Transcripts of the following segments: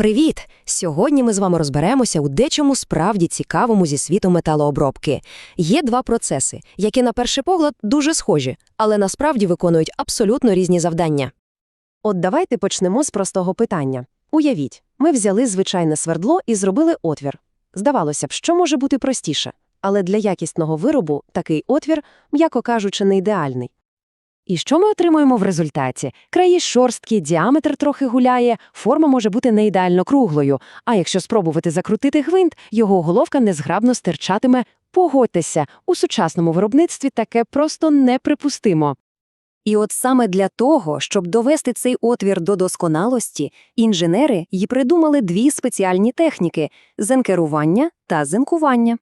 Привіт! Сьогодні ми з вами розберемося у дечому справді цікавому зі світу металообробки. Є два процеси, які на перший погляд дуже схожі, але насправді виконують абсолютно різні завдання. От давайте почнемо з простого питання. Уявіть, ми взяли звичайне свердло і зробили отвір. Здавалося б, що може бути простіше, але для якісного виробу такий отвір, м'яко кажучи, не ідеальний. І що ми отримуємо в результаті? Краї шорсткі, діаметр трохи гуляє, форма може бути не ідеально круглою, а якщо спробувати закрутити гвинт, його головка незграбно стирчатиме. Погодьтеся, у сучасному виробництві таке просто неприпустимо. І от саме для того, щоб довести цей отвір до досконалості, інженери й придумали дві спеціальні техніки – зенкерування та зенкування.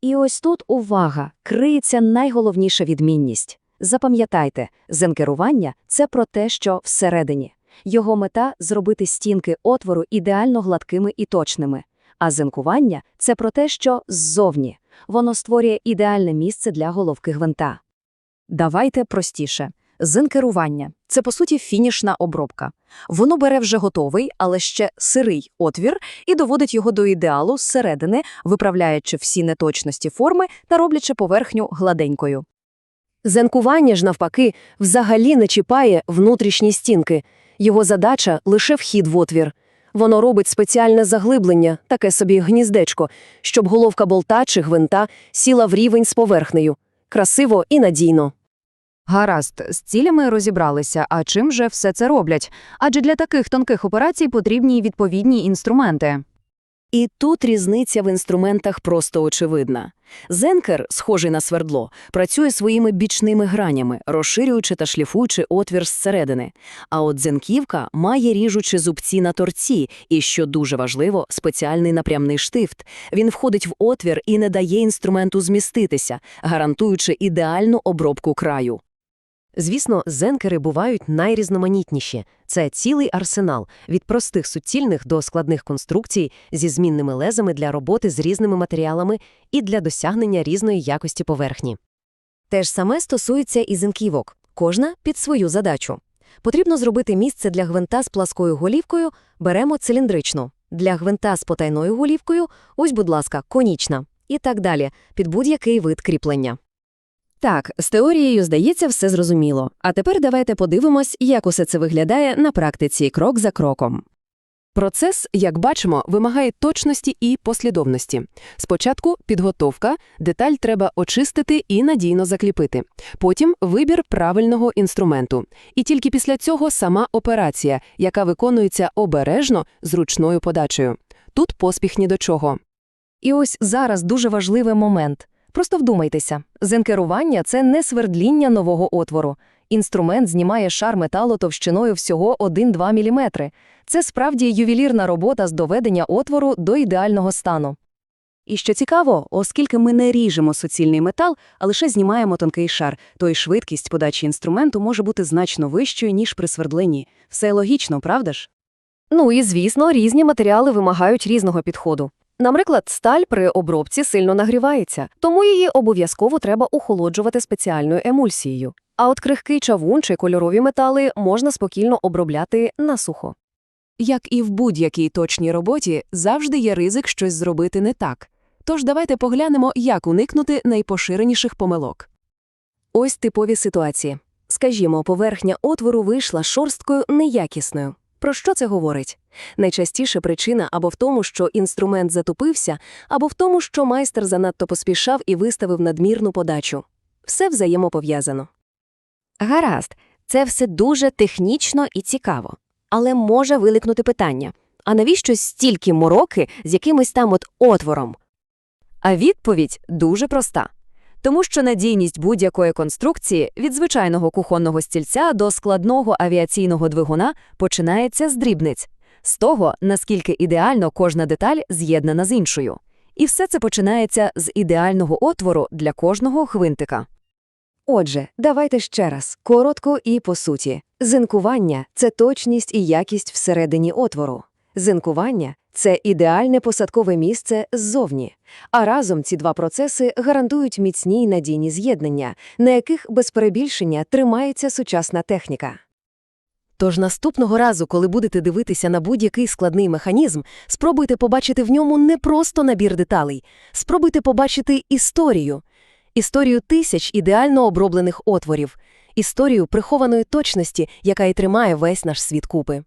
І ось тут увага, криється найголовніша відмінність. Запам'ятайте, зенкерування – це про те, що всередині. Його мета – зробити стінки отвору ідеально гладкими і точними. А зенкування – це про те, що ззовні. Воно створює ідеальне місце для головки гвинта. Давайте простіше. Зенкерування – це, по суті, фінішна обробка. Воно бере вже готовий, але ще сирий отвір і доводить його до ідеалу зсередини, виправляючи всі неточності форми та роблячи поверхню гладенькою. Зенкування ж, навпаки, взагалі не чіпає внутрішні стінки. Його задача – лише вхід в отвір. Воно робить спеціальне заглиблення, таке собі гніздечко, щоб головка болта чи гвинта сіла в рівень з поверхнею. Красиво і надійно. Гаразд, з цілями розібралися, а чим же все це роблять? Адже для таких тонких операцій потрібні відповідні інструменти. І тут різниця в інструментах просто очевидна. Зенкер, схожий на свердло, працює своїми бічними гранями, розширюючи та шліфуючи отвір зсередини. А от зенківка має ріжучі зубці на торці і, що дуже важливо, спеціальний напрямний штифт. Він входить в отвір і не дає інструменту зміститися, гарантуючи ідеальну обробку краю. Звісно, зенкери бувають найрізноманітніші. Це цілий арсенал від простих суцільних до складних конструкцій зі змінними лезами для роботи з різними матеріалами і для досягнення різної якості поверхні. Те ж саме стосується і зенківок, кожна під свою задачу. Потрібно зробити місце для гвинта з пласкою голівкою, беремо циліндричну. Для гвинта з потайною голівкою – ось, будь ласка, конічна. І так далі, під будь-який вид кріплення. Так, з теорією, здається, все зрозуміло. А тепер давайте подивимось, як усе це виглядає на практиці крок за кроком. Процес, як бачимо, вимагає точності і послідовності. Спочатку підготовка, деталь треба очистити і надійно закріпити. Потім вибір правильного інструменту. І тільки після цього сама операція, яка виконується обережно з ручною подачею. Тут поспіх ні до чого. І ось зараз дуже важливий момент. Просто вдумайтеся, зенкерування – це не свердління нового отвору. Інструмент знімає шар металу товщиною всього 1-2 мм. Це справді ювелірна робота з доведення отвору до ідеального стану. І що цікаво, оскільки ми не ріжемо суцільний метал, а лише знімаємо тонкий шар, то й швидкість подачі інструменту може бути значно вищою, ніж при свердленні. Все логічно, правда ж? Ну і, звісно, різні матеріали вимагають різного підходу. Наприклад, сталь при обробці сильно нагрівається, тому її обов'язково треба охолоджувати спеціальною емульсією. А от крихкий чавун чи кольорові метали можна спокійно обробляти насухо. Як і в будь-якій точній роботі, завжди є ризик щось зробити не так. Тож давайте поглянемо, як уникнути найпоширеніших помилок. Ось типові ситуації. Скажімо, поверхня отвору вийшла шорсткою неякісною. Про що це говорить? Найчастіше причина або в тому, що інструмент затупився, або в тому, що майстер занадто поспішав і виставив надмірну подачу. Все взаємопов'язано. Гаразд, це все дуже технічно і цікаво. Але може виникнути питання: а навіщо стільки мороки з якимось там от отвором? А відповідь дуже проста. Тому що надійність будь-якої конструкції від звичайного кухонного стільця до складного авіаційного двигуна починається з дрібниць, з того, наскільки ідеально кожна деталь з'єднана з іншою. І все це починається з ідеального отвору для кожного гвинтика. Отже, давайте ще раз, коротко і по суті. Зинкування – це точність і якість всередині отвору. Зинкування – це ідеальне посадкове місце ззовні. А разом ці два процеси гарантують міцні й надійні з'єднання, на яких без перебільшення тримається сучасна техніка. Тож наступного разу, коли будете дивитися на будь-який складний механізм, спробуйте побачити в ньому не просто набір деталей, спробуйте побачити історію. Історію тисяч ідеально оброблених отворів, історію прихованої точності, яка і тримає весь наш світ купи.